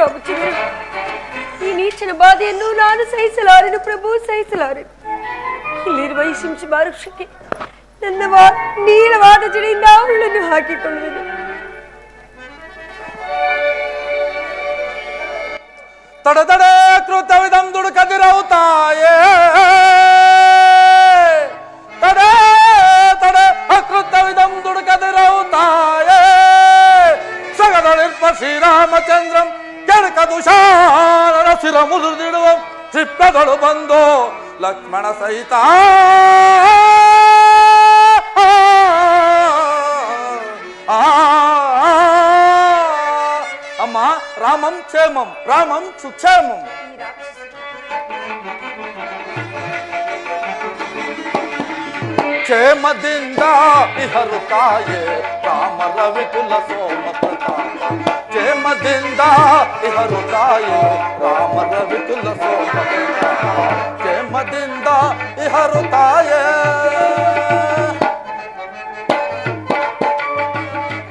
ರಾಮಚಂದ್ರ ಈ ನೀಚನ ಬಾಧೆಯನ್ನು ನಾನು ಸಹಿಸಲಾರೆನು, ಪ್ರಭು ಸಹಿಸಲಾರೆನು. ಇಲ್ಲಿರುವ ಈ ಶಿಂಶಿ ವೃಕ್ಷಕ್ಕೆ ನನ್ನ ನೀಳವಾದ ಜಡೆಯಿಂದ ಅವಳನ್ನು ಹಾಕಿಕೊಳ್ಳುವುದು. ತಡ ತಡ ಕೃತವಿದಂ ದುಡುಕದಿರವು ತಾಯೇ. ತಡ ತಡ ಅಕೃತವಿದಂದುಡು ದುಡುಕದಿರವು ತಾಯೇ. ಸಗದಳಿರ್ಪ ಶ್ರೀರಾಮಚಂದ್ರಂ ಕೆಳಕ ದುಷಾರನ ಶಿರ ಮುರಿದಿಡುವ ಚಿಪ್ಪದಳು ಬಂದು ಲಕ್ಷ್ಮಣ ಸಹಿತ. ಆ ಅಮ್ಮ, ರಾಮಂ ಕ್ಷೇಮಂ, ರಾಮಂ ಸುಕ್ಷೇಮಂ. ಈ ರಾಕ್ಷಸ ಕ್ಷೇಮದಿಂದ ಇಹರು ತಾಯೇ ರಾಮರ ವಿಪುಲ ಸೋಮ ಪ್ರತಾಪ. ಕ್ಷೇಮದಿಂದ ಇಹರು ತಾಯಿ, ರಾಮನ ವಿಪುಲ ಸೋಮದಿಂದ. ಕ್ಷೇಮದಿಂದ ಇಹರು ತಾಯೇ.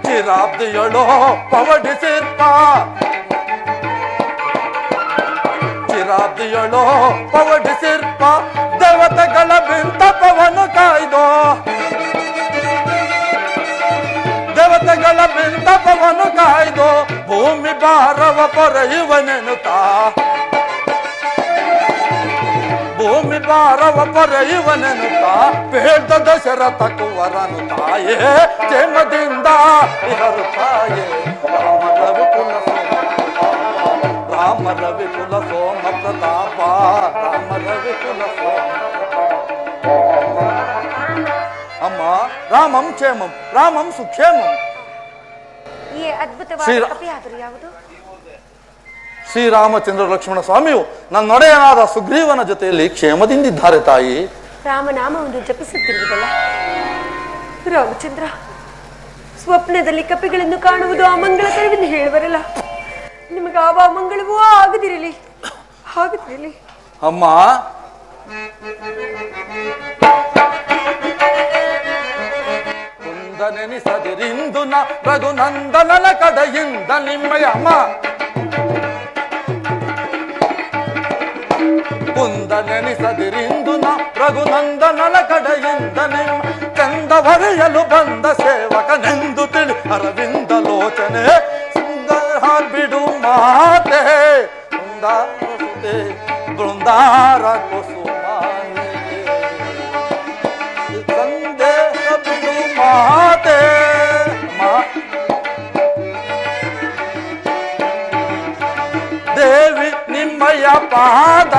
ಚಿರಾಬ್ದಿಯಳು ಪವಡಿಸಿರ್ಪ. ಚಿರಾಬ್ದಿಯಳು ಪವಡಿಸಿರ್ಪ. ದೇವತೆಗಳ ಬಿಂತಪವನ್ನು ಕಾಯ್ದೋ. ದೇವತೆಗಳ ಬಿಂತಪವನ್ನು ಕಾಯ್ದೋ ಭೂಮಿ ಭಾರವ ಪೊರೆಯುವನೆನುತ್ತಾ ಭೂಮಿ ಭಾರವ ಪೊರೆಯುವನೆನುತ್ತಾ ಬೇಡ ದಶರಥ ಕುವರನು ತಾಯೇ ಜನ್ಮದಿಂದ ಇಹರು ತಾಯೇ ರಾಮರ ವಿಪುಲ ಸೋಮ ರಾಮರ ವಿಪುಲ ಸೋಮ ಪ್ರತಾಪ ರಾಮರ ವಿಪುಲ ಸೋಮ ಅಮ್ಮ ರಾಮಂ ಕ್ಷೇಮಂ ರಾಮಂ ಸುಕ್ಷೇಮಂ ಶ್ರೀರಾಮಚಂದ್ರ ಲಕ್ಷ್ಮಣ ಸ್ವಾಮಿಯು ನನ್ನೊಡೆಯನಾದ ಸುಗ್ರೀವನ ಜೊತೆಯಲ್ಲಿ ಕ್ಷೇಮದಿಂದಿದ್ದಾರೆ ತಾಯಿ. ರಾಮನಾಮವನ್ನು ಜಪಿಸುತ್ತಿರುವುದಲ್ಲ? ರಾಮಚಂದ್ರ ಸ್ವಪ್ನದಲ್ಲಿ ಕಪಿಗಳನ್ನು ಕಾಣುವುದು ಆ ಅಮಂಗಳಕರವೆಂದು ಹೇಳುವರಲ್ಲ? ನಿಮಗೆ ಆವ ಮಂಗಳವೂ ಆಗದಿರಲಿ. ಆಗದಿರಲಿ. ಅಮ್ಮ నందనని సదిరిందున రఘునందనల కదయింద నిమ్మయమ కుందనని సదిరిందున రఘునందనల కడయింద నిమ్మ. కందవరయలు బంద సేవక నిందు తిడి అరవింద లోచనే. సుందర్హార్బిడు మాతే బృందార బృందార కోసం ಬಿಡು ಮಾತೆ ಮಾ ದೇವಿ ನಿಮ್ಮಯ ಪಾದ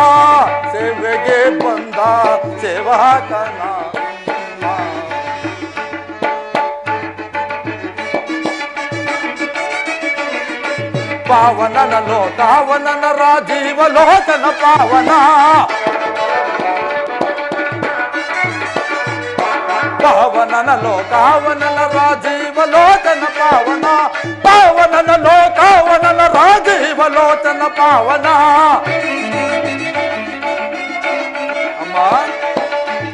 ಸೇವೆಗೆ ಬಂದ ಸೇವಾಕನ ಪಾವನನ ಲೋಕಾವನನ ರಾಜೀವ ಲೋಕನ ಪಾವನ ಪಾವನನ ಲೋಕಾವನನ ರಾಜೀವ ಲೋಚನ ಪಾವನ ಪಾವನನ ಲೋಕಾವನನ ರಾಜೀವ ಲೋಚನ ಪಾವನ ಅಮ್ಮ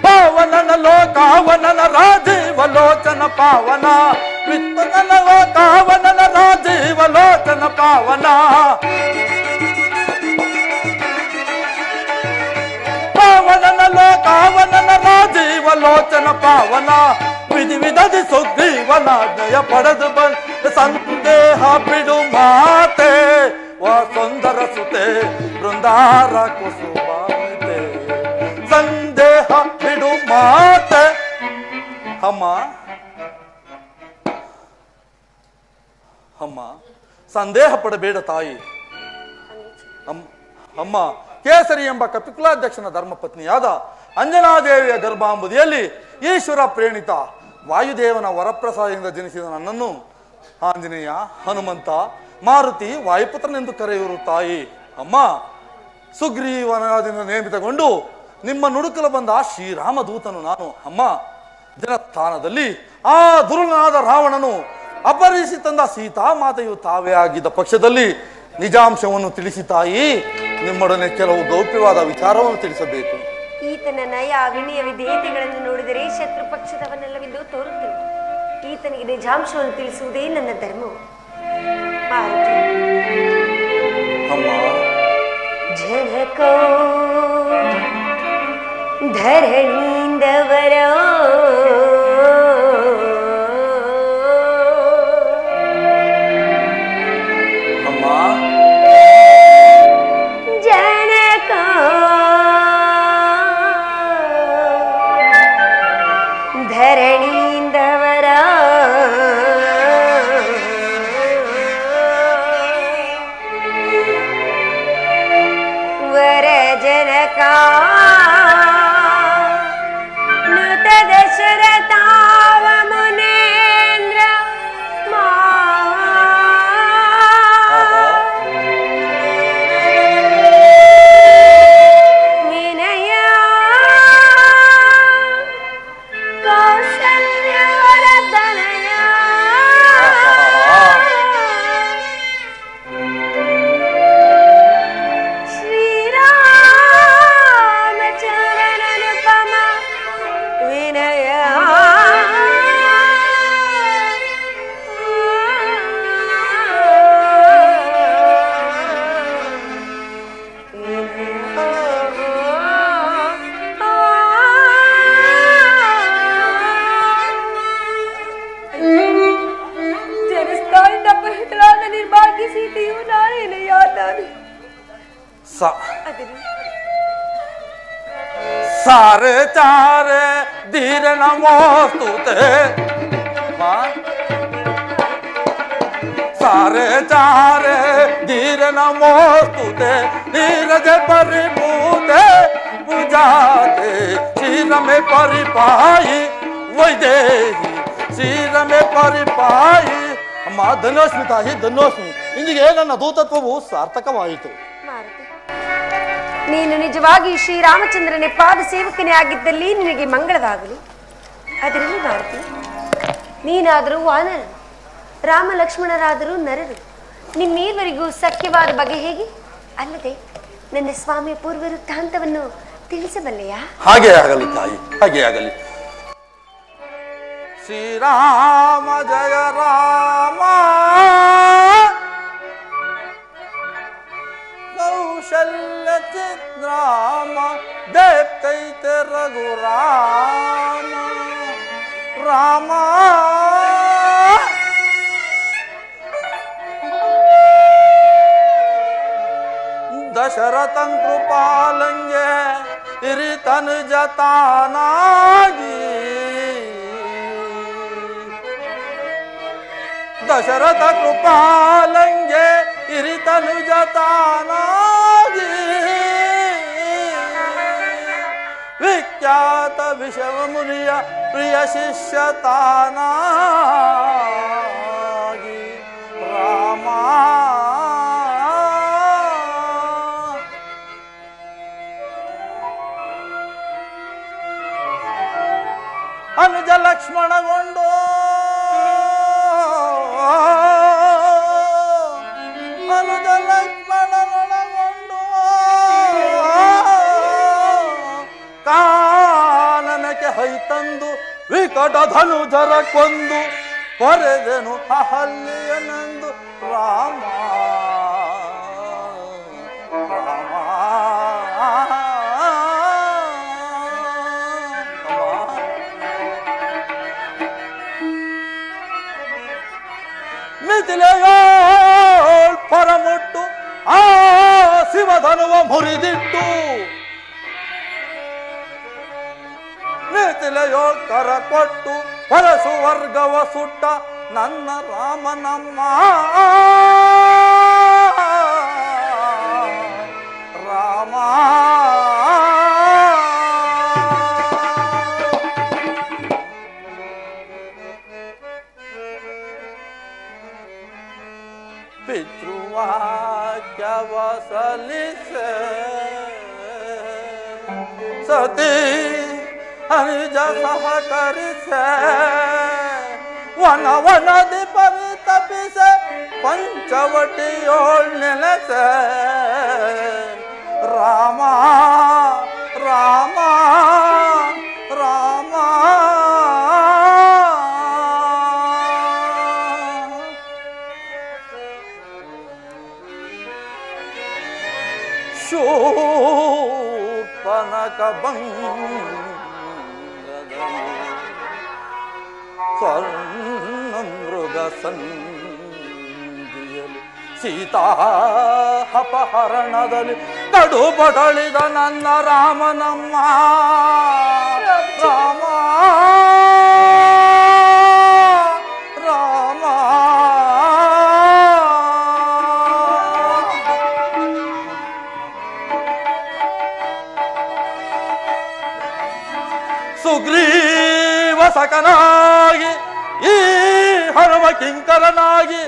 ಪಾವನನ ಲೋಕಾವನನ ರಾಜೀವ ಲೋಚನ ಪಾವನ ವಿತ್ತನನ ಲೋಕಾವನನ ರಾಜೀವ ಲೋಚನ ಪಾವನ ಪಾವನನ ಲೋಕಾವನನ ರಾಜೀವ ಲೋಚನ ಪಾವನ. ವಿಧಿ ವಿಧದಿ ಸುಗ್ರೀವನ ಜಯ ಪಡೆದು ಬಂದ ಸಂದೇಹ ಬಿಡು ಮಾತೆ. ಸುಂದರ ಸುತೆ, ಬೃಂದಾರ ಕುಸುಮಾತೆ ಸಂದೇಹ ಬಿಡು ಮಾತೆ. ಅಮ್ಮ ಅಮ್ಮ, ಸಂದೇಹ ಪಡಬೇಡ ತಾಯಿ. ಅಮ್ಮ ಕೇಸರಿ ಎಂಬ ಕಪಿಕುಲಾಧ್ಯಕ್ಷನ ಧರ್ಮಪತ್ನಿಯಾದ ಅಂಜನಾದೇವಿಯ ಗರ್ಭಾಂಬುದಿಯಲ್ಲಿ ಈಶ್ವರ ಪ್ರೇಣಿತ ವಾಯುದೇವನ ವರಪ್ರಸಾದದಿಂದ ಜನಿಸಿದ ನನ್ನನ್ನು ಆಂಜನೇಯ, ಹನುಮಂತ, ಮಾರುತಿ ವಾಯುಪುತ್ರನೆಂದು ಕರೆಯುವರು ತಾಯಿ. ಅಮ್ಮ, ಸುಗ್ರೀವನದಿಂದ ನೇಮಿತಗೊಂಡು ನಿಮ್ಮ ನುಡುಕಲು ಬಂದ ಶ್ರೀರಾಮದೂತನು ನಾನು. ಅಮ್ಮ ಜನಸ್ಥಾನದಲ್ಲಿ ಆ ದುರುಳನಾದ ರಾವಣನು ಅಪಹರಿಸಿ ತಂದ ಸೀತಾ ಮಾತೆಯು ತಾವೇ ಆಗಿದ್ದ ಪಕ್ಷದಲ್ಲಿ ನಿಜಾಂಶವನ್ನು ತಿಳಿಸಿ ತಾಯಿ. ನಿಮ್ಮೊಡನೆ ಕೆಲವು ಗೌಪ್ಯವಾದ ವಿಚಾರವನ್ನು ತಿಳಿಸಬೇಕು. ಈತನ ನಯ ವಿನಿಯ ವಿಧೇಯತೆಗಳನ್ನು ನೋಡಿದರೆ ಶತ್ರು ಪಕ್ಷದವನ್ನೆಲ್ಲವೆಂದು ತೋರುತ್ತೆ ಈತನಿಗೆ ನಿಜಾಂಶವನ್ನು ತಿಳಿಸುವುದೇ ನನ್ನ ಧರ್ಮ. ಜನಕೋ ಧರಣಿಯಿಂದವರೋ सीतियू नारे ने याद आने सा सारे चारे धीरे नमोस्तुते माँ? धीरे नमोस्तुते धीरज परिपूते पूजाते सीर में परिपाई वही दे सीर में परिपाई। माँ धनुष्मिता ही ಇಂದಿಗೆ ನನ್ನ ದೂತತ್ವವು ಸಾರ್ಥಕವಾಯಿತು. ಮಾರುತಿ ನೀನು ನಿಜವಾಗಿ ಶ್ರೀರಾಮಚಂದ್ರನೇ ಪಾದ ಸೇವಕನೇ ಆಗಿದ್ದಲ್ಲಿ ನಿನಗೆ ಮಂಗಳವಾಗಲಿ. ಅದರಲ್ಲಿ ಮಾರುತಿ ನೀನಾದರೂ ವಾನರ ರಾಮ ಲಕ್ಷ್ಮಣರಾದರೂ ನರರು. ನಿಮ್ಮೀವರಿಗೂ ಸಖ್ಯವಾದ ಬಗೆ ಹೇಗೆ? ಅಲ್ಲದೆ ನನ್ನ ಸ್ವಾಮಿ ಪೂರ್ವ ವೃತ್ತಾಂತವನ್ನು ತಿಳಿಸಬಲ್ಲೆಯಾ? ಹಾಗೆ ಆಗಲಿ ತಾಯಿ ಹಾಗೆ ಆಗಲಿ. ಶ್ರೀರಾಮ ಜಯ ರಾಮ ಚಿತ್ರಾಮ ದೇಪ್ತೈತೆ ರಘುರಾಮ ರಾಮ ದಶರಥಂ ಕೃಪಾಲಂಗೆ ಇರಿತನು ಜತಾನಾಗಿ ದಶರಥ ಕೃಪಾಲಂಗೆ ಇರಿತನು ಜತಾನಾಗಿ ख्यात विषव मुनिय प्रिय शिष्यताना रामा अनुज लक्ष्मण गोंडो ವಿಕಟ ಧನುಧರ ಕೊಂದು ಕೊರೆದೆನು ಅಹಲ್ಯನಂದು ರಾಮ. ಮಿಥಿಲೆಯೋಳ್ ಪರಮುಟ್ಟು ಆ ಶಿವಧನುವ ಮುರಿದಿಟ್ಟು ಮಿಥಿಲೆಯೋಳ್ ಕರ ಕೊಟ್ಟು ಹೊರಸು ವರ್ಗವ ಸುಟ್ಟ ನನ್ನ ರಾಮನಮ್ಮ. ರಾಮ. ಪಿತೃವಾಕ್ಯವ ಸತೀ ಸತಿ हरिज सहकर से। वन वन दिपर तपि से पंचवटी ओढ़ने से। रामा रामा रामा। शोपनक बंग ಮೃಗ ಸಂಧಿಯಲಿ ಸೀತಾಪಹರಣದಲ್ಲಿ ಕಡು ಬದಳಿದ ನನ್ನ ರಾಮನಮ್ಮ. ರಾಮ ರಾಮ. ಸುಗ್ರೀವ ಸಕನಾಗಿ ಈ ಹನುಮ ಕಿಂಕರನಾಗಿ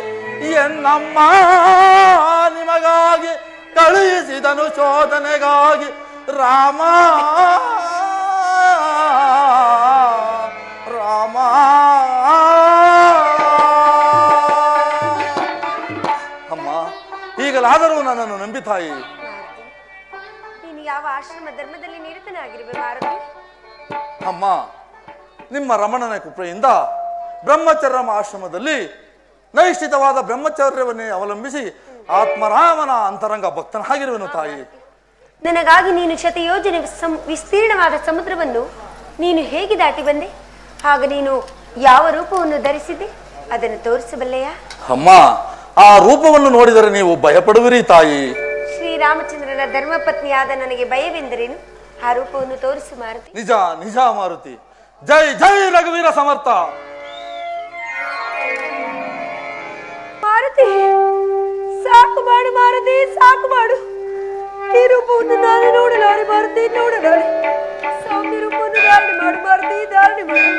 ಎನ್ನಮ್ಮ ನಿಮಗಾಗಿ ಕಳುಹಿಸಿದನು ಶೋಧನೆಗಾಗಿ. ರಾಮ ರಾಮ. ಅಮ್ಮ ಈಗಲಾದರೂ ನನ್ನನ್ನು ನಂಬಿತಾಯಿ ನೀನು ಯಾವ ಆಶ್ರಮ ಧರ್ಮದಲ್ಲಿ ನಿರತನಾಗಿರುವೆ ಅಮ್ಮ ನಿಮ್ಮ ರಮಣನ ಕೃಪೆಯಿಂದ ಬ್ರಹ್ಮಚರ್ಯಮ ಆಶ್ರಮದಲ್ಲಿ ನೈಷ್ಠಿತವಾದ ಬ್ರಹ್ಮಚರ್ಯವನ್ನೇ ಅವಲಂಬಿಸಿ ಆತ್ಮರಾಮನ ಅಂತರಂಗ ಭಕ್ತನಾಗಿರುವನು ತಾಯಿ. ನನಗಾಗಿ ನೀನು ಶತಯೋಜನೆ ಯೋಜನೆ ವಿಸ್ತೀರ್ಣವಾದ ಸಮುದ್ರವನ್ನು ನೀನು ಹೇಗೆ ದಾಟಿ ಬಂದೆ? ಆಗ ನೀನು ಯಾವ ರೂಪವನ್ನು ಧರಿಸಿದೆ? ಅದನ್ನು ತೋರಿಸಬಲ್ಲೆಯಾ? ಅಮ್ಮ ಆ ರೂಪವನ್ನು ನೋಡಿದರೆ ನೀವು ಭಯಪಡುವಿರಿ ತಾಯಿ. ಶ್ರೀರಾಮಚಂದ್ರನ ಧರ್ಮಪತ್ನಿಯಾದ ನನಗೆ ಭಯವೆಂದರೇನು? ಆ ರೂಪವನ್ನು ತೋರಿಸು ಮಾರುತಿ. ನಿಜ ನಿಜ ಮಾರುತಿ. ಜೈ ಜೈ ರಘುವೀರ ಸಮರ್ಥ. ಮಾರುತಿ, ಸಾಕು ಮಾಡು ಮಾರುತಿ, ಸಾಕು ಮಾಡು. ಈ ರೂಪವನ್ನು ನಾನು ನೋಡಲಾರೆ ಮಾರುತಿ ನೋಡಲಾರೆ ಸೌಮ್ಯ ರೂಪವನ್ನು ಧಾರಣೆ ಮಾಡು ಮಾರುತಿ ಧಾರಣೆ ಮಾಡು.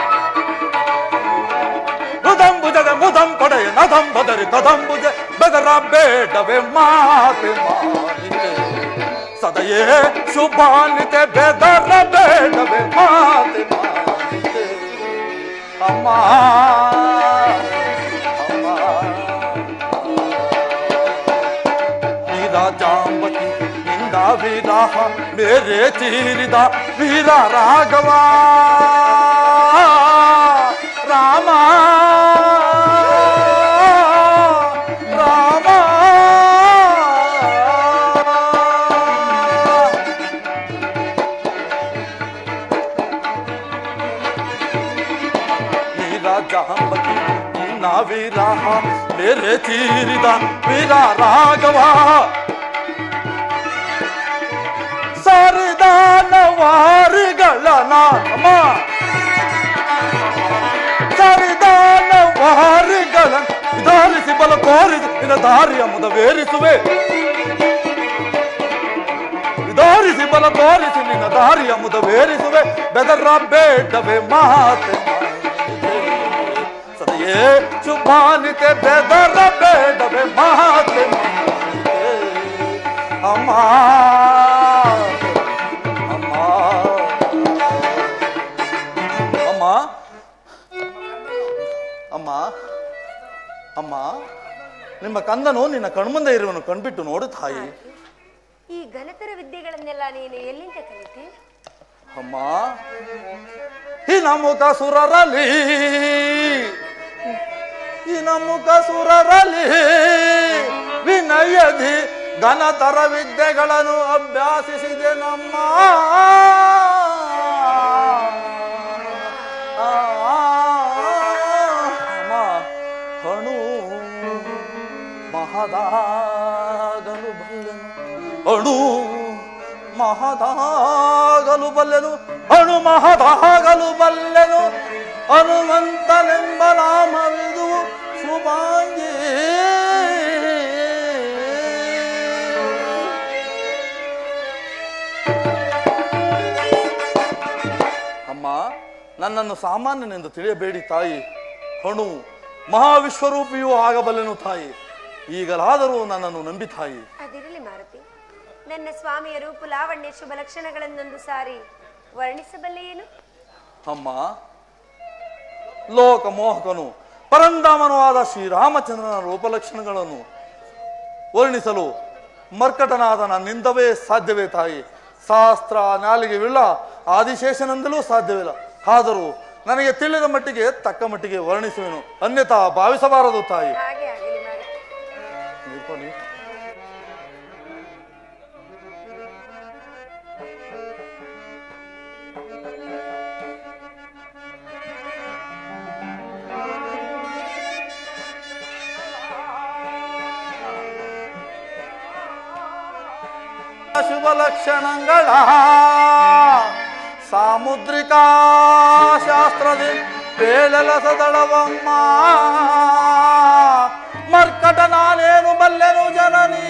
Thank ಮುದಂ భుజగ ముదం కొడయ నదం బదరి కదం భుజ బెదర బేడవే మాతి సదయే శుభానితే బెదర బేడవే మాతి అమ్మా జాంబకి నిందా వీరా మేరే తీరిదా వీరా రాఘవా. ತೀರಿದ ವೀರ ರಾಘವ ಸರಿದಾನವಾರಿಗಳ ನಾಮ ಸರಿದಾನವಾರಿಗಳ ಧಾರಿಸಿ ಬಲ ತೋರಿಸಿ ನಿನ್ನ ದಾರಿಯ ಮುದವೇರಿಸುವೆ ಧಾರಿಸಿ ಬಲ ತೋರಿಸಿ ನಿನ್ನ ದಾರಿಯ ಮುದವೇರಿಸುವೆ ಬೆದರ ಬೇಡವೆ ಮಾತೆ ಸದಯೇ ಶುಭಾನಿತೆ ಬೆದರ ಅಮ್ಮ ಅಮ್ಮ ಅಮ್ಮ ಅಮ್ಮ ಅಮ್ಮ ನಿಮ್ಮ ಕಂದನು ನಿನ್ನ ಕಣ್ಮುಂದೆ ಇರುವನು ಕಣ್ಬಿಟ್ಟು ನೋಡು ತಾಯಿ. ಈ ಘನತರ ವಿದ್ಯೆಗಳನ್ನೆಲ್ಲ ನೀನು ಎಲ್ಲಿಂದ ಕಲಿತೆ? ಅಮ್ಮ ಈ ನಮುಕ ಸುರರಲಿ ಈ ಮುಖ ಸುರರಲಿ ವಿನಯದಿ ಘನತರ ವಿದ್ಯೆಗಳನ್ನು ಅಭ್ಯಾಸಿಸಿದೆ ನಮ್ಮ ಹಣು ಮಹದಾಗಲು ಬಲ್ಲನು ಅಣು ಮಹದಾಗಲು ಬಲ್ಲನು ಅಣು ಮಹದಾಗಲು ಬಲ್ಲೆನು. ಹನುಮಂತನೆಂಬ ನಾಮವಿದು ಶುಭಾಂಗಿ ಅಮ್ಮ ನನ್ನನ್ನು ಸಾಮಾನ್ಯನೆಂದು ತಿಳಿಯಬೇಡಿ ತಾಯಿ. ಹಣು ಮಹಾವಿಶ್ವರೂಪಿಯೂ ಆಗಬಲ್ಲೆನು ತಾಯಿ. ಈಗಲಾದರೂ ನನ್ನನ್ನು ನಂಬಿ ತಾಯಿ. ಅದಿರಲಿ ಮಾರುತಿ. ನನ್ನ ಸ್ವಾಮಿಯ ರೂಪು ಲಾವಣ್ಯ ಶುಭ ಲಕ್ಷಣಗಳನ್ನೊಂದು ಸಾರಿ ವರ್ಣಿಸಬಲ್ಲೆಯೇನು? ಅಮ್ಮ ಲೋಕ ಮೋಹಕನು ಆದ ಶ್ರೀರಾಮಚಂದ್ರನ ರೂಪಲಕ್ಷಣಗಳನ್ನು ವರ್ಣಿಸಲು ಮರ್ಕಟನಾದ ನನ್ನಿಂದವೇ ಸಾಧ್ಯವೇ ತಾಯಿ? ಶಾಸ್ತ್ರ ನಾಲಿಗೆವಿಲ್ಲ ಆದಿಶೇಷನೆಂದಲೂ ಸಾಧ್ಯವಿಲ್ಲ. ಆದರೂ ನನಗೆ ತಿಳಿದ ಮಟ್ಟಿಗೆ ತಕ್ಕ ಮಟ್ಟಿಗೆ ವರ್ಣಿಸುವೆನು. ಅನ್ಯತಾ ಭಾವಿಸಬಾರದು ತಾಯಿ. ಶುಭ ಲಕ್ಷಣಗಳ ಸಾಮುದ್ರಿಕ ಶಾಸ್ತ್ರದಿ ಪೇಲಲಸದಳವಮ್ಮ ಮರ್ಕಟ ನಾನೇನು ಬಲ್ಲೆನು ಜನನಿ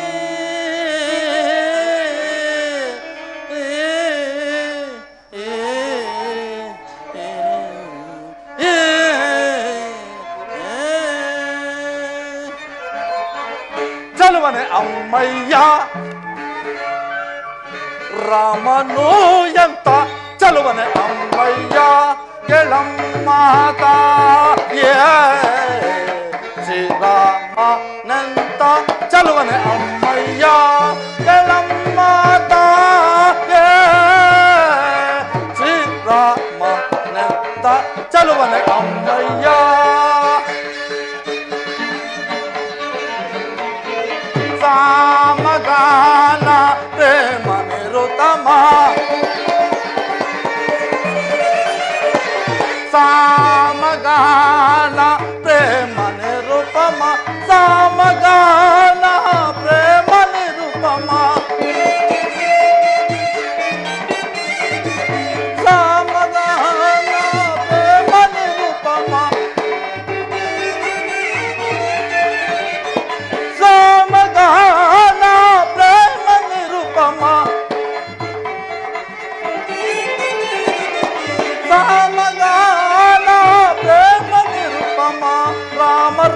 ಚಲುವನೆ ಅಮ್ಮಯ್ಯ రామను ఎంత చలువన అమ్మయ్య ఎళమ్మాత ఏ శ్రీరామనంత చలువన అమ్మయ్య ఎళమ్మాత ఏ శ్రీరామనంత చలువన అమ్మయ్యా. Aa.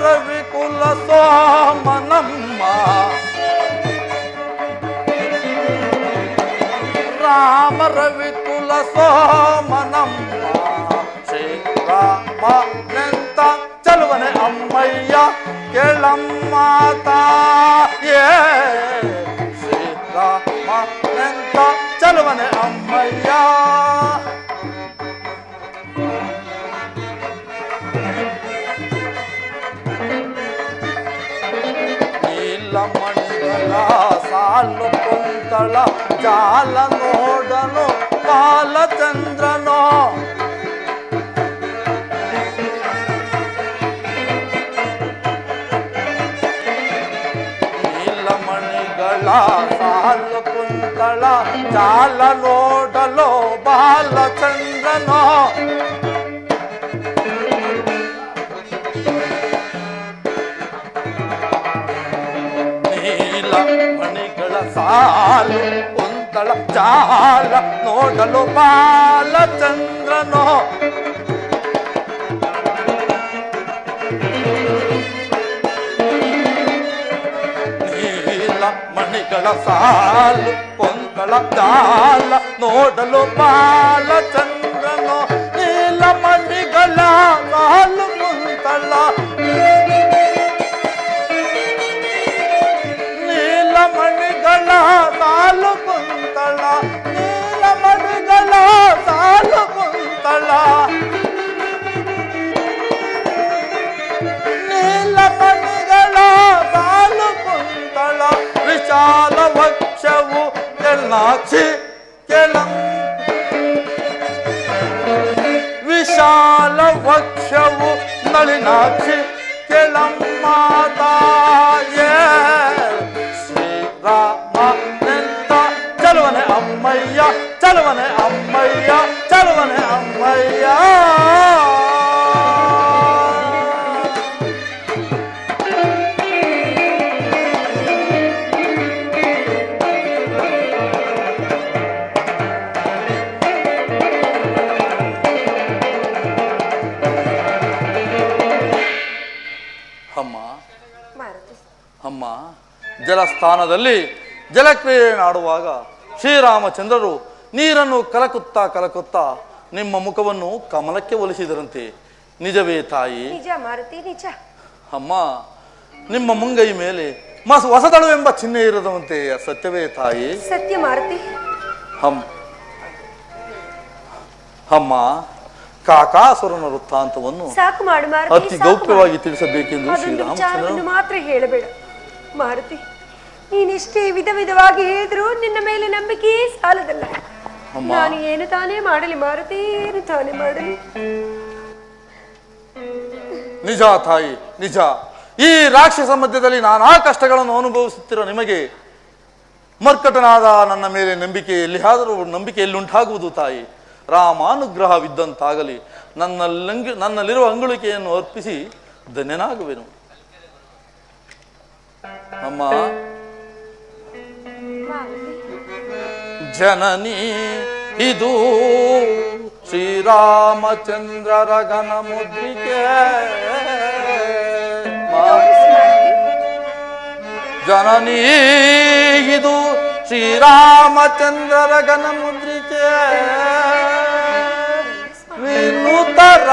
రవి కుల సోమనమ్మ. రామ రవి కుల సోమనమ్మ. శ్రీ రామ ఎంత చలువని అమ్మయ్య కెళమ్మ ఏ శ్రీ రామ ఎంత చలువని అమ్మయ్యా. ಸಾಲು ಕುಂತಳ ಜಾಲ ನೋಡಲು ಬಾಲಚಂದ್ರನೋ ನೀಲಮಣಿಗಳ ಸಾಲು ಕುಂತಳ ಜಾಲ ನೋಡಲು ಬಾಲಚಂದ್ರನೋ ಮಣಿಗಳ ಸಾಲು ಕುಂತಳ ಜಾಲ ನೋಡಲು ಬಾಲಚಂದ್ರನೋ ನೀಲ ಮಣಿಗಳ ಸಾಲು ಕೊಂಕಳ ಜಾಲ ನೋಡಲು ಬಾಲಚಂದ್ರನೋ ವಿಶಾಲ ವಕ್ಷವು ಕೆಳಾಚಿ ಕೆಳಂ ವಿಶಾಲ ವಕ್ಷವು ನಳಿನಾಕ್ಷಿ ಕೆಳಮ್ಮಾತಾಯೇ ಶ್ರೀರಾಮ ನೆಂತ ಚಲುವನೆ ಅಮ್ಮಯ್ಯ ಚಲುವನೆ ಅಮ್ಮಯ್ಯ ಚಲುವನೆ ಅಮ್ಮಯ್ಯ ಜಲಸ್ಥಾನದಲ್ಲಿ ಜಲಕ್ರಿಯೆ ಆಡುವಾಗ ಶ್ರೀರಾಮಚಂದ್ರರು ನೀರನ್ನು ಕಲಕುತ್ತಾ ಕಲಕುತ್ತಾ ನಿಮ್ಮ ಮುಖವನ್ನು ಕಮಲಕ್ಕೆ ಒಲಿಸಿದರಂತೆ. ನಿಜವೇ ತಾಯಿ? ನಿಜ ಮಾರುತಿ ನಿಜ. ಅಮ್ಮ ನಿಮ್ಮ ಮುಂಗೈ ಮೇಲೆ ಮಸ್ ಎಂಬ ಚಿಹ್ನೆ ಇರದಂತೆ ಸತ್ಯವೇ ತಾಯಿ? ಸತ್ಯ ಮಾರುತಿ. ಹಮ್ ಅಮ್ಮ ಕಾಕಾಸುರನ ವೃತ್ತಾಂತವನ್ನು ಸಾಕು ಮಾಡು ಮಾರುತಿ ಅತಿ ಸಾಕು ಮಾಡು. ಗೌಪ್ಯವಾಗಿ ತಿಳಿಸಬೇಕೆಂದು ಶ್ರೀರಾಮಚಂದ್ರ ವಿಚಾರವನ್ನು ಮಾತ್ರ ಹೇಳಬೇಡ. ಮಾರುತಿ ನೀನೆಷ್ಟೇ ವಿಧ ವಿಧವಾಗಿ ಹೇಳಿದ್ರು ನಿನ್ನ ಮೇಲೆ ನಂಬಿಕೆಯೇ ಸಾಲದಲ್ಲ. ನಾನು ಏನು ತಾನೇ ಮಾಡಲಿ ಮಾರುತಿ ಏನು ತಾನೇ ಮಾಡಲಿ. ನಿಜ ತಾಯಿ ನಿಜ. ಈ ರಾಕ್ಷಸ ಮಧ್ಯದಲ್ಲಿ ನಾನಾ ಕಷ್ಟಗಳನ್ನು ಅನುಭವಿಸುತ್ತಿರೋ ನಿಮಗೆ ಮರ್ಕಟನಾದ ನನ್ನ ಮೇಲೆ ನಂಬಿಕೆ ಎಲ್ಲಿಯಾದರೂ ನಂಬಿಕೆ ಎಲ್ಲಿಂಟಾಗುವುದು ತಾಯಿ. ರಾಮಾನುಗ್ರಹವಿದ್ದಂತಾಗಲಿ ನನ್ನ ಲಂಗಿ ನನ್ನಲ್ಲಿರುವ ಅಂಗುಳಿಕೆಯನ್ನು ಅರ್ಪಿಸಿ ಧನ್ಯನಾಗುವೆನು. ಅಮ್ಮ. ಜನನಿ ಇದು ಶ್ರೀರಾಮಚಂದ್ರರ ಘನ ಮುದ್ರಿಕೆ ಜನನಿ ಇದು ಶ್ರೀರಾಮಚಂದ್ರರ ಘನ ಮುದ್ರಿಕೆ ವಿನೂತರ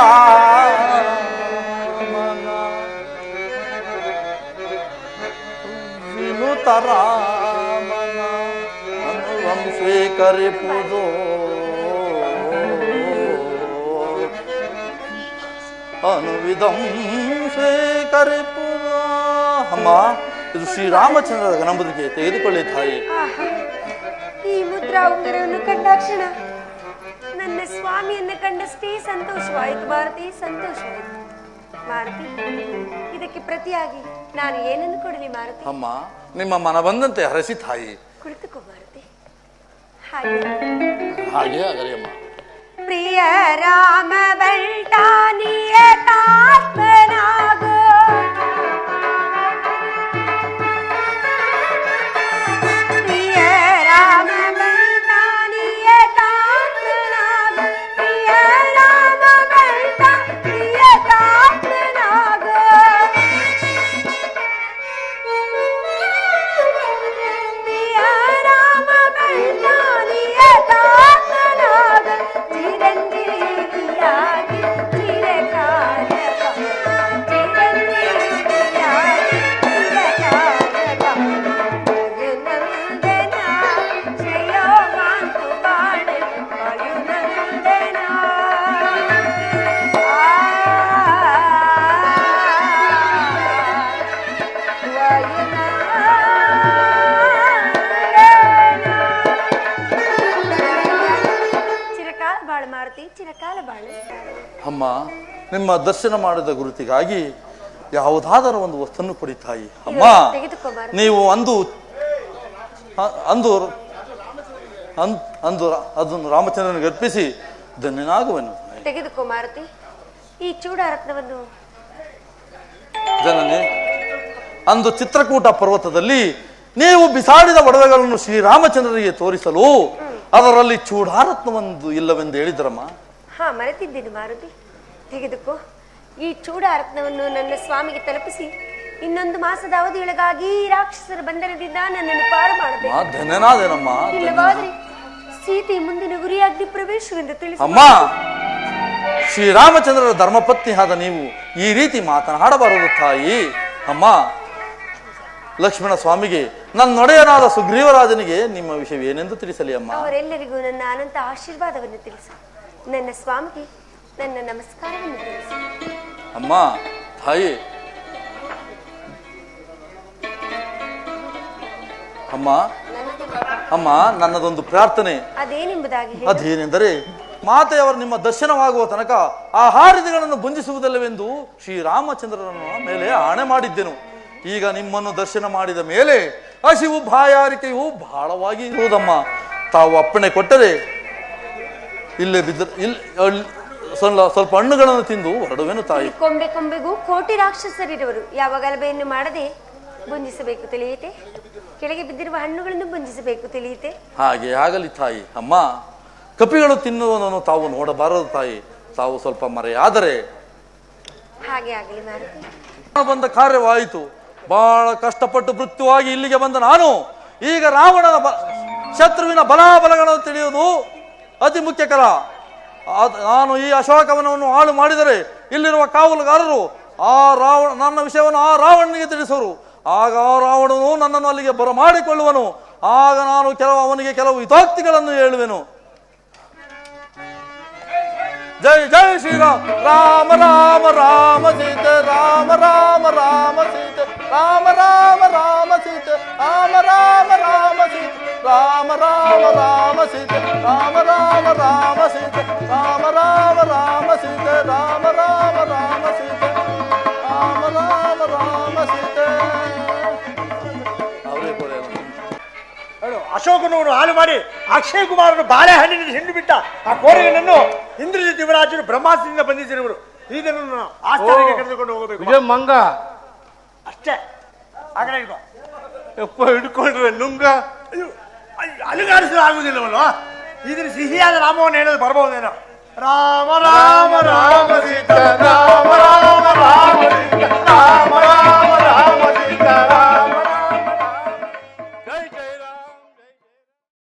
ವಿನುತರಾಮನ ಅನುವಂ ಸ್ವೀಕರಿಪುದು ಅನುವಿಧಂ ಸ್ವೀಕರಿಪುದು ಅಮ್ಮ ಇದು ಶ್ರೀರಾಮಚಂದ್ರರ ಗಣಪತಿಗೆ ತೆಗೆದುಕೊಳ್ಳಿ ತಾಯಿ. ಈ ಮುದ್ರಾ ಉಂಗರವನ್ನು ಕಂಡಾಕ್ಷಣ ನನ್ನ ಸ್ವಾಮಿಯನ್ನು ಕಂಡಷ್ಟೇ ಸಂತೋಷವಾಯಿತು ಭಾರತಿ ಸಂತೋಷವಾಯಿತು. ಮಾರುತಿ ಇದಕ್ಕೆ ಪ್ರತಿಯಾಗಿ ನಾನು ಏನನ್ನು ಕೊಡಲಿ ಮಾರುತಿ ಅಮ್ಮ ನಿಮ್ಮ ಮನ ಬಂದಂತೆ ಹರಸಿ ತಾಯಿ. ಕುಳಿತುಕೋ ಹಾಗೆ ಹಾಗೆ ಆಗಲಿ ಅಮ್ಮ ಪ್ರಿಯ ರಾಮ ಬಲ್ಟಾನಿಯ ತಾತ್ಮನಾಗೋ ಬಾಳು ಮಾರುತಿ ಚಿರಕಾಲ ಬಾಳು. ಅಮ್ಮ ನಿಮ್ಮ ದರ್ಶನ ಮಾಡಿದ ಗುರುತಿಗಾಗಿ ಯಾವುದಾದರೂ ಒಂದು ವಸ್ತನ್ನು ಕೊಡಿ ತಾಯಿ. ಅಮ್ಮ ನೀವು ಅಂದು ಅಂದು ಅಂದು ರ- ಅದನ್ನು ರಾಮಚಂದ್ರನಿಗೆ ಅರ್ಪಿಸಿ ಧನ್ಯನಾಗುವೆನು. ತೆಗೆದುಕೋ ಮಾರುತಿ. ಈ ಚೂಡಾರತ್ನವನ್ನು ಜನನಿ ಅಂದು ಚಿತ್ರಕೂಟ ಪರ್ವತದಲ್ಲಿ ನೀವು ಬಿಸಾಡಿದ ಒಡವೆಗಳನ್ನು ಶ್ರೀರಾಮಚಂದ್ರನಿಗೆ ತೋರಿಸಲು ಅದರಲ್ಲಿ ಚೂಡಾರತ್ನವೊಂದು ಇಲ್ಲವೆಂದು ಹೇಳಿದ್ರಮ್ಮ. ಹಾ ಮರೆತಿದ್ದೀನಿ ಮಾರುತಿ. ತೆಗೆದುಕೋ. ಈ ಚೂಡಾರತ್ನವನ್ನು ನನ್ನ ಸ್ವಾಮಿಗೆ ತಲುಪಿಸಿ. ಇನ್ನೊಂದು ಮಾಸದ ಅವಧಿಯೊಳಗಾಗಿ ರಾಕ್ಷಸರ ಬಂಧನದಿಂದ ನನ್ನನ್ನು ಪಾರು ಮಾಡಬೇಕು ಆ, ಧನ್ಯನಾದೇನಮ್ಮ ಇಲ್ಲವಾದ್ರೆ ಸೀತೆ ಮುಂದಿನ ಗುರಿಯಾಗಿ ಪ್ರವೇಶವೆಂದು ತಿಳಿಸಿ. ಅಮ್ಮ ಶ್ರೀರಾಮಚಂದ್ರರ ಧರ್ಮಪತ್ನಿ ಆದ ನೀವು ಈ ರೀತಿ ಮಾತನಾಡಬಾರದು ತಾಯಿ. ಅಮ್ಮ ಲಕ್ಷ್ಮಣ ಸ್ವಾಮಿಗೆ ನನ್ನೊಡೆಯನಾದ ಸುಗ್ರೀವರಾಜನಿಗೆ ನಿಮ್ಮ ವಿಷಯವೇನೆಂದು ತಿಳಿಸಲಿ ಅಮ್ಮ. ಅವರೆಲ್ಲರಿಗೂ ನನ್ನ ಅನಂತ ಆಶೀರ್ವಾದವನ್ನು ತಿಳಿಸು. ನನ್ನ ಸ್ವಾಮಿಗೆ ನನ್ನ ನಮಸ್ಕಾರವನ್ನು ತಿಳಿಸು. ಅಮ್ಮ ತಾಯಿ. ಅಮ್ಮ ಅಮ್ಮ ನನ್ನದೊಂದು ಪ್ರಾರ್ಥನೆ. ಅದೇನೆಂಬುದಾಗಿ. ಅದೇನೆಂದರೆ ಮಾತೆಯವರು ನಿಮ್ಮ ದರ್ಶನವಾಗುವ ತನಕ ಬಂಧಿಸುವುದಲ್ಲವೆಂದು ಶ್ರೀ ಶ್ರೀರಾಮಚಂದ್ರನ ಮೇಲೆ ಆಣೆ ಮಾಡಿದ್ದೆನು. ಈಗ ನಿಮ್ಮನ್ನು ದರ್ಶನ ಮಾಡಿದ ಮೇಲೆ ಹಸಿವು ಬಾಯಾರಿಕೆಯು ಬಹಳವಾಗಿ ಇರುವುದಮ್ಮ. ತಾವು ಅಪ್ಪಣೆ ಕೊಟ್ಟರೆ ಇಲ್ಲೇ ಬಿದ್ದ ಇಲ್ಲಿ ಸ್ವಲ್ಪ ಹಣ್ಣುಗಳನ್ನು ತಿಂದು ಹೊರಡುವೆನು ತಾಯಿ. ಕೊಂಬೆ ಕೊಂಬೆಗೂ ಕೋಟಿ ರಾಕ್ಷಸರಿರುವರು. ಯಾವ ಗಲಭೆಯನ್ನು ಮಾಡದೆ ಬುಂಜಿಸಬೇಕು ತಿಳಿಯುತ್ತೆ ಕೆಳಗೆ ಬಿದ್ದಿರುವ ಹಣ್ಣುಗಳನ್ನು ಬುಂಜಿಸಬೇಕು ತಿಳಿಯುತ್ತೆ ಹಾಗೆ ಆಗಲಿ ತಾಯಿ. ಅಮ್ಮ ಕಪಿಗಳು ತಿನ್ನುವುದನ್ನು ತಾವು ನೋಡಬಾರದು ತಾಯಿ. ತಾವು ಸ್ವಲ್ಪ ಮರೆಯಾದರೆ ಹಾಗೆ ಆಗಲಿ ಬಂದ ಕಾರ್ಯವಾಯಿತು. ಬಹಳ ಕಷ್ಟಪಟ್ಟು ಮೃತ್ಯುವಾಗಿ ಇಲ್ಲಿಗೆ ಬಂದ ನಾನು, ಈಗ ರಾವಣನ ಶತ್ರುವಿನ ಬಲಾಬಲಗಳನ್ನು ತಿಳಿಯುವುದು ಅತಿ ಮುಖ್ಯಕರ ನಾನು ಈ ಅಶೋಕವನವನ್ನು ಹಾಳು ಮಾಡಿದರೆ ಇಲ್ಲಿರುವ ಕಾವಲುಗಾರರು ಆ ರಾವಣ, ನನ್ನ ವಿಷಯವನ್ನು ಆ ರಾವಣನಿಗೆ ತಿಳಿಸುವರು. ಆಗ ಆ ರಾವಣನು ನನ್ನನ್ನು ಅಲ್ಲಿಗೆ ಬರಮಾಡಿಕೊಳ್ಳುವನು. ಆಗ ನಾನು ಕೆಲವು, ಅವನಿಗೆ ಕೆಲವು ಹಿತಾಕ್ತಿಗಳನ್ನು ಹೇಳುವೆನು. ಜೈ ಜೈ ಶ್ರೀರಾಮ್ ರಾಮ ರಾಮ ರಾಮ ಸೀತೆ ರಾಮ ರಾಮ ರಾಮ ಸೀತೆ ರಾಮ ರಾಮ ರಾಮ ಸೀತೆ ರಾಮ ರಾಮ ರಾಮ ಸೀತೆ ರಾಮ ರಾಮ ರಾಮ ಸೀತೆ ರಾಮ ರಾಮ ರಾಮ ಸೀತೆ ರಾಮ ರಾಮ ರಾಮ ಸೀತೆ ರಾಮ ರಾಮ ರಾಮ ಸೀತೆ ರಾಮ ರಾಮ ರಾಮ ಸೀತೆ ಅಶೋಕನವನು ಹಾಳು ಮಾಡಿ ಅಕ್ಷಯ್ ಕುಮಾರನು ಬಾಳೆಹಣ್ಣಿನ ಹಿಂಡು ಬಿಟ್ಟ. ಆ ಕೋರಿಗನನ್ನು ಇಂದ್ರಜಿತ್ ಯುವರಾಜರು ಬ್ರಹ್ಮಾಸ್ತ್ರದಿಂದ ಬಂಧಿಸಿರುವರು. ಇದನ್ನು ಆಸ್ಥಾನಕ್ಕೆ ಕರೆದುಕೊಂಡು ಹೋಗಬೇಕು. ಮಂಗ. ಅಷ್ಟೇ. ಆಗಲೇ ಇಲ್ವಾ? ಎಪ್ಪ ಹಿಡ್ಕೊಂಡ್ರೆ ನುಂಗ. ಅಯ್ಯೋ ಅಯ್ಯೋ, ಅಲುಗಾಡಿಸಲು ಆಗುವುದಿಲ್ಲವಲ್ವಾ ಇದ್ರ ಸಿಹಿಯಾದ ರಾಮವನ್ನು ಹೇಳೋದು ಬರಬಹುದೇನೋ? ರಾಮ ರಾಮ ರಾಮ ಸೀತ ರಾಮ ರಾಮ ರಾಮ ಸೀತ ರಾಮ ರಾಮ.